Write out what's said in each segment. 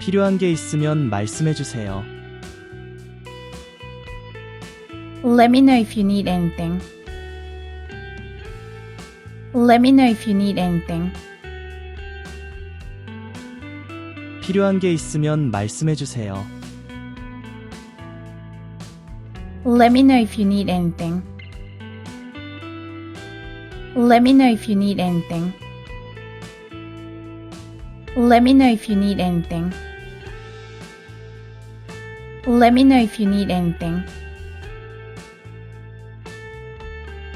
필요한 게 있으면 말씀해 주세요. Let me know if you need anything. Let me know if you need anything. 필요한 게 있으면 말씀해 주세요. Let me know if you need anything. Let me know if you need anything. Let me know if you need anything. Let me know if you need anything.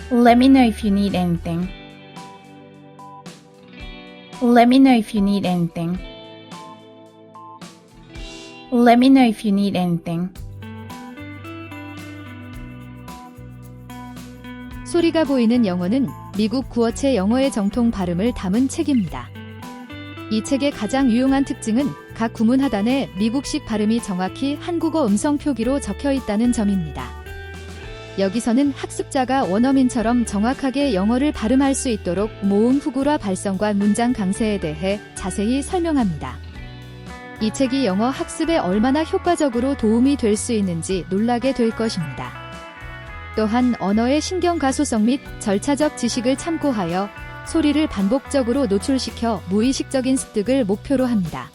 Let me know if you need anything. Let me know if you need anything. Let me know if you need anything. 소리가 보이는 영어는 미국 구어체 영어의 정통 발음을 담은 책입니다. 이 책의 가장 유용한 특징은 각 구문 하단에 미국식 발음이 정확히 한국어 음성 표기로 적혀 있다는 점입니다. 여기서는 학습자가 원어민처럼 정확하게 영어를 발음할 수 있도록 모음 후구라 발성과 문장 강세에 대해 자세히 설명합니다. 이 책이 영어 학습에 얼마나 효과적으로 도움이 될 수 있는지 놀라게 될 것입니다. 또한 언어의 신경 가소성 및 절차적 지식을 참고하여 소리를 반복적으로 노출시켜 무의식적인 습득을 목표로 합니다.